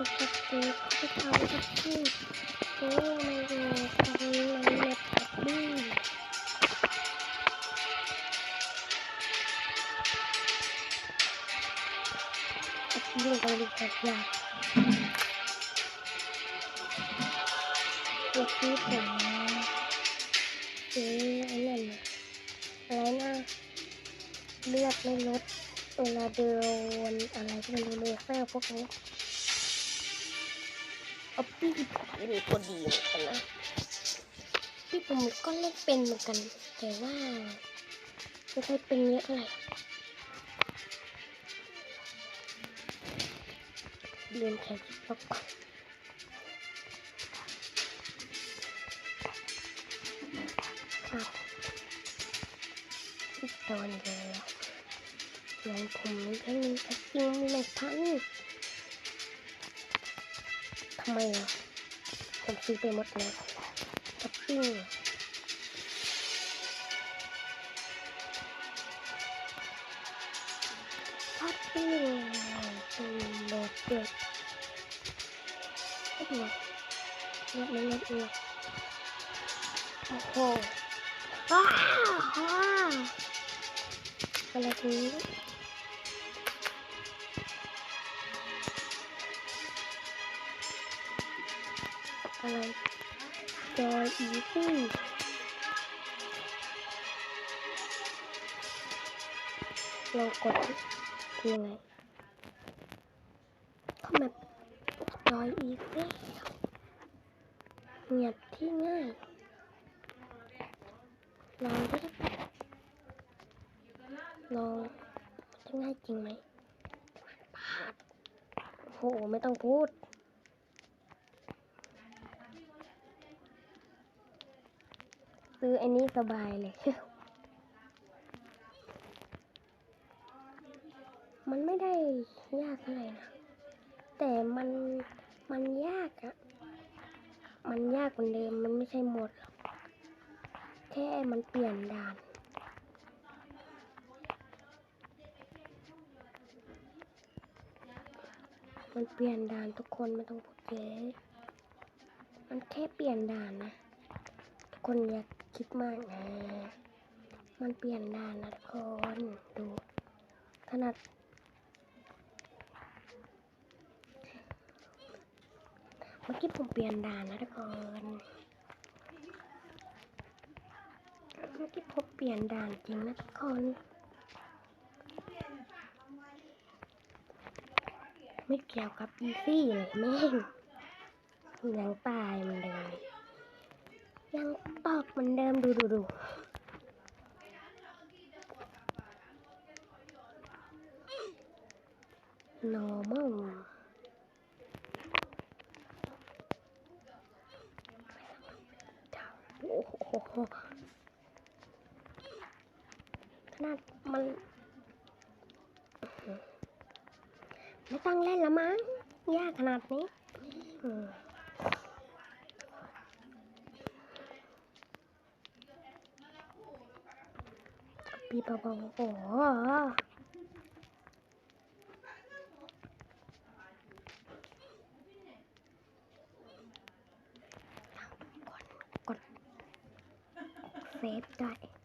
ปกติเขาทำกับพี่โอ้ไม่รู้ทำในเน็ตกับบี้กับบี้กันดีกว่าอยากเมื่อกี้ผมซื้อไอ้นั่นะอะไรนะเลือดไม่ลดเวลาเดินอะไรก็ไม่รู้เลยแค่พวกนี้ เอาพี่นี่ก็ดีเหมือนกันนะพี่ผมก็เล่นเป็นเหมือนกัน แต่ว่าไม่ค่อยเป็นเยอะเท่าไหร่เรียนแค่จิ๊บล็อกครับพี่ตอนเดียวยังผมไม่ได้มีแค่จริงไม่ทัน ไมอะผมซื้อไปหมดแล้วช้อปปิ้งช้อปปิ้งเป็นโหลดเด็ดไม่หมดเงียบไม่เงียบเงียบโอ้โหว้าวอะไรตรงนี้ อะไรจอยอีซี่ลองกดคือยังไงเข้ามาจอยอีซี่เงียบที่ง่ายลองดิลองจะง่ายจริงไหมพาดโอ้โห ไม่ต้องพูด ซื้ออันนี้สบายเลย มันไม่ได้ยากเท่าไรนะ แต่มันมันยากอะมันยากเหมือนเดิม มันไม่ใช่หมดหรอก แค่มันเปลี่ยนด่านมันเปลี่ยนด่านทุกคนไม่ต้องพูดเยอะมันแค่เปลี่ยนด่านนะ ทุกคนอย่า คิดมากนะ มันเปลี่ยนด่านนะทุกคนดูขนาดเมื่อกี้ผมเปลี่ยนด่านนะทุกคนเมื่อกี้ผมเปลี่ยนด่านจริงนะทุกคนไม่เกี่ยวกับอีซี่เลยแม่งยังตายมันเดิม ยังตอกเหมือนเดิมดูดูดู normal โอ้โหขนาดมัน ไม่ต้องเล่นละมั้ง ยากขนาดนี้ อืมปีเบาๆโอ้กดเซฟได้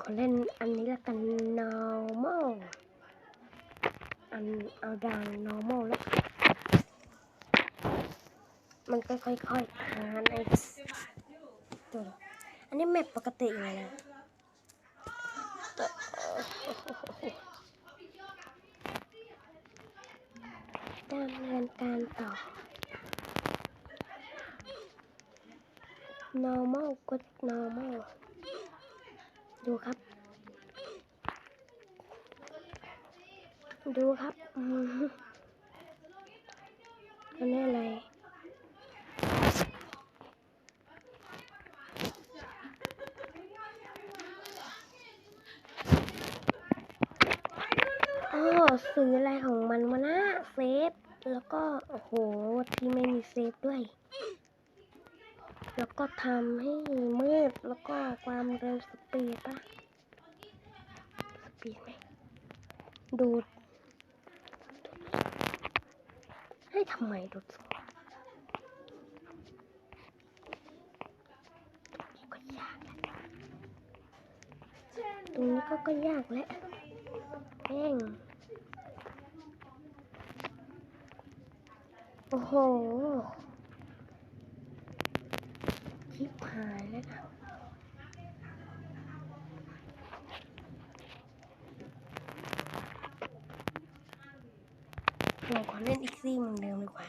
ขอเล่นอันนี้ละกัน normal อันเอาดาว normal แล้วกันมันก็ค่อยๆหาในตัวอันนี้แมปปกติเลยนะดำเนินการต่อ normal กด normal ดูครับ ดูครับอันนี้อะไรอ๋อซื้ออะไรของมันมานะเซฟ แล้วก็ โอ้โห ที่ไม่มีเซฟด้วย แล้วก็ทำให้มืด แล้วก็ความเร็วสปีดปะสปีดไหมดูด ให้ทำไมดูดสูงตรงนี้ก็ก็ยากแล้วแม่งโอ้โห ชิบหายแล้วนะเราขอเล่นอีกซี่เหมือนเดิมดีกว่า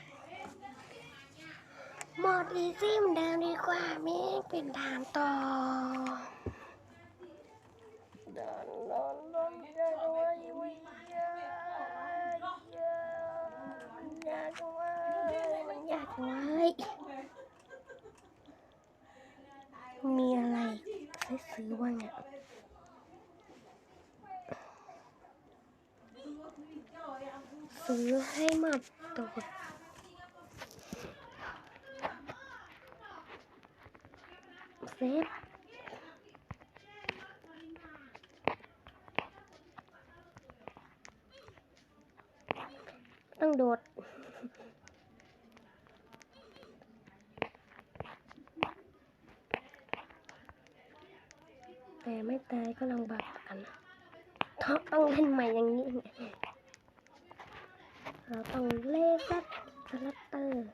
หมดอีซี่เหมือนเดิมดีกว่าไม่เป็นทางต่อด่านด่านด่านยากไว้ไว้ยากมันยากไว้มันยากไว้มีอะไร ให้ซื้อบ้างเนี่ยซื้อให้หมัดตดเซฟต้องโดด แต่ไม่ตายก็ลำบากกันนะต้องต้องเล่นใหม่อย่างนี้เราต้องเล่นซัดสลัตเตอร์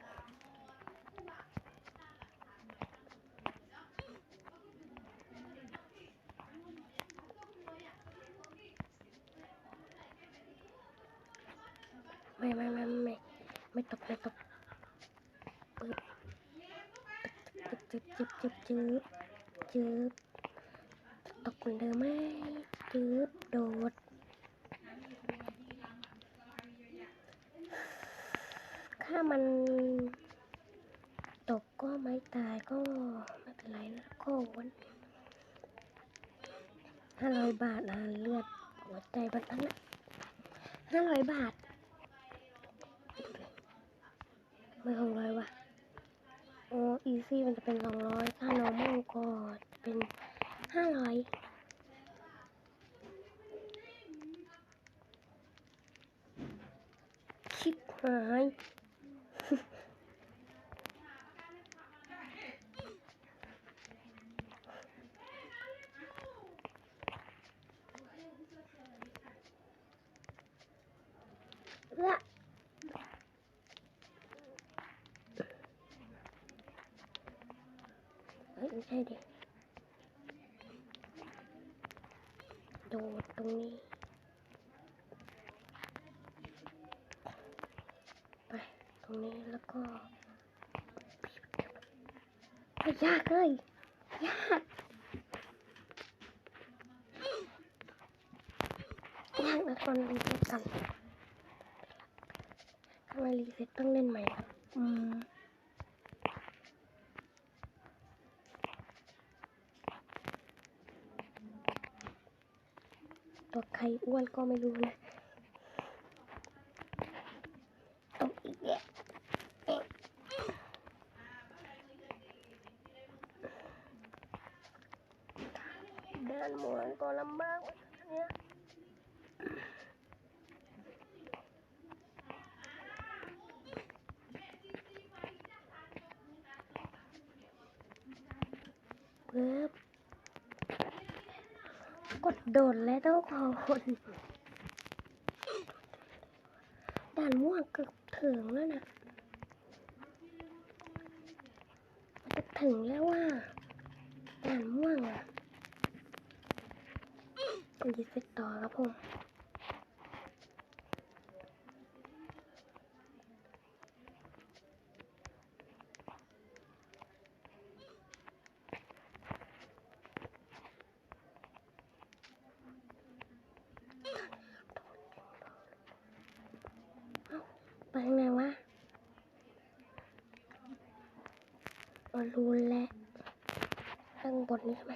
ไม่ไม่ไม่ไม่ไม่ตกไม่ตกปึ๊บจึ๊บจึ๊บจึ๊บจึ๊บจึ๊บ ตกเหมือนเดิมไหมจึ๊บโดดถ้ามันตกก็ไม่ตายก็ไม่เป็นไรนะก็วันห้าร้อยบาทนะเลือดหัวใจบันนั้นนะห้าร้อยบาทไม่หกร้อยว่ะโอ้อีซี่มันจะเป็นสองร้อยถ้า normal ก็เป็น ห้าร้อยชิบหาย ละ เฮ้ยไม่ใช่ดิ โดดตรงนี้ ไป ตรงนี้แล้วก็ไม่ ยากเลยยากยากนะตอนรีเซ็ตกันถ้ามรีเซ็ตต้องเล่นใหม่นะอืมตัวใครอ้วนก็ไม่รู้นะต้องอีกแยะเอ๊ะ เดินหมุนก็ลำบากเนี่ยเพิ่บกดโดดและต้องขอคนด่านม่วงเกือบถึงแล้วนะจะถึงแล้วว่าด่านม่วงอะต้อง ยิงไปต่อครับผมไปไหนวะรู้แล้วข้างบนนี้ใช่ไหม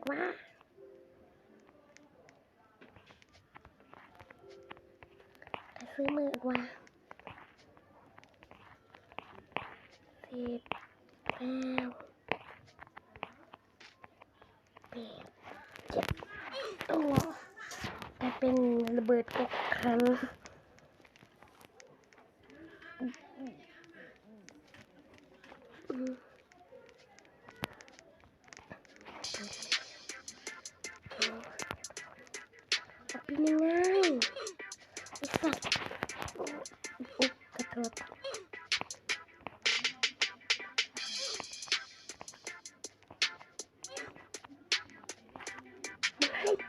ดวะใครซื้อมืดวะสิบเก้าแปดเจ็ดตัวแต่เป็นระเบิดกกครั้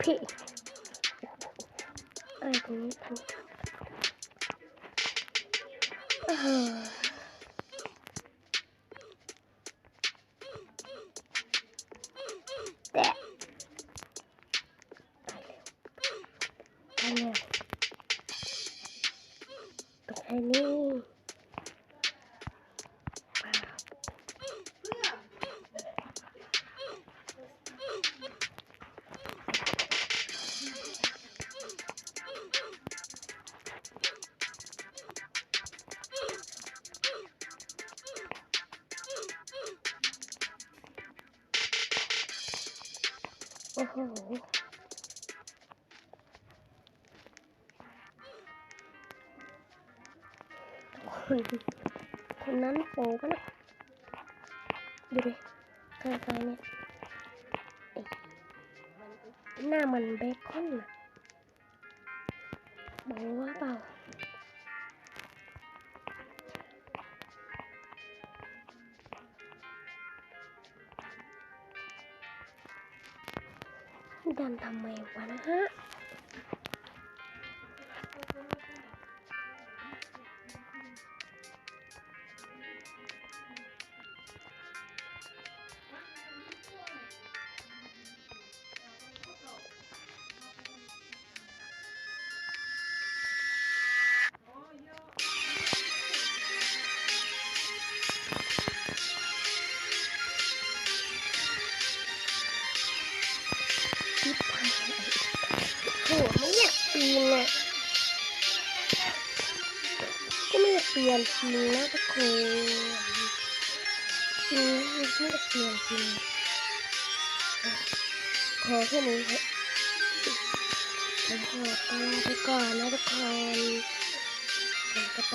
มันให้ผิดอะไรตรงนี้ต เลยคนคนนั้นโป๊ปะเนี่ยดูดิใกล้ๆเนี่ยหน้ามันเบคอนนะบอกว่าเปล่า ดันทำไมวะนะฮะ จริงขอแค่นี้เถอะผมขอตัวลาไปก่อนนะทุกคนผมจะไป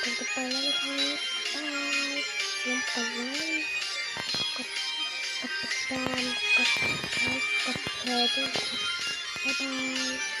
ผมจะไปแล้วนะครับบายอย่ากดไลค์กดกดติดตามกดไลค์กดแชร์ด้วยบ๊ายบาย